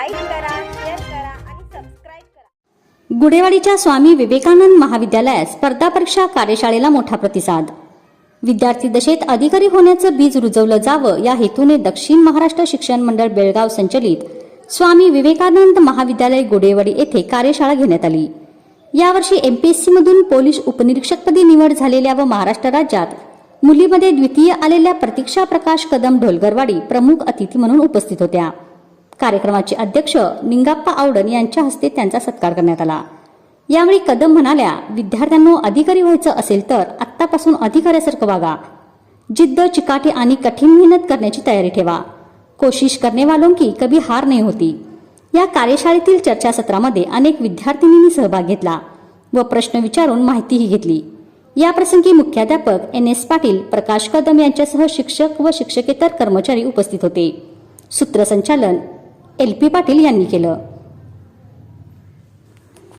Like करा share करा आणि सबस्क्राईब करा. गुढेवाडीच्या स्वामी विवेकानंद महाविद्यालयात स्पर्धा परीक्षा कार्यशाळेला मोठा प्रतिसाद. विद्यार्थी दशेत अधिकारी होण्याचं बीज रुजवलं जावं या हेतूने दक्षिण महाराष्ट्र शिक्षण मंडळ बेळगाव संचलित स्वामी विवेकानंद महाविद्यालय गुडेवाडी येथे कार्यशाळा घेण्यात आली. यावर्षी एमपीएससी मधून पोलीस उपनिरीक्षकपदी निवड झालेल्या व महाराष्ट्र राज्यात मुलीमध्ये द्वितीय आलेल्या प्रतीक्षा प्रकाश कदम ढोलगरवाडी प्रमुख अतिथी म्हणून उपस्थित होत्या. कार्यक्रमाचे अध्यक्ष निंगाप्पा आवडन यांच्या हस्ते त्यांचा सत्कार करण्यात आला. यावेळी कदम म्हणाल्या विद्यार्थ्यांनो अधिकारी व्हायचं असेल तर आत्तापासून अधिकाऱ्यासारखं वागा. जिद्द चिकाटी आणि कठीण मेहनत करण्याची तयारी ठेवा. कोशिश करणे वालों की कभी हार नाही होती. या कार्यशाळेतील चर्चासत्रामध्ये अनेक विद्यार्थिनींनी सहभाग घेतला व प्रश्न विचारून माहितीही घेतली. या प्रसंगी मुख्याध्यापक एन एस पाटील प्रकाश कदम यांच्यासह शिक्षक व शिक्षकेतर कर्मचारी उपस्थित होते. सूत्रसंचालन एल पी पाटील यांनी केलं.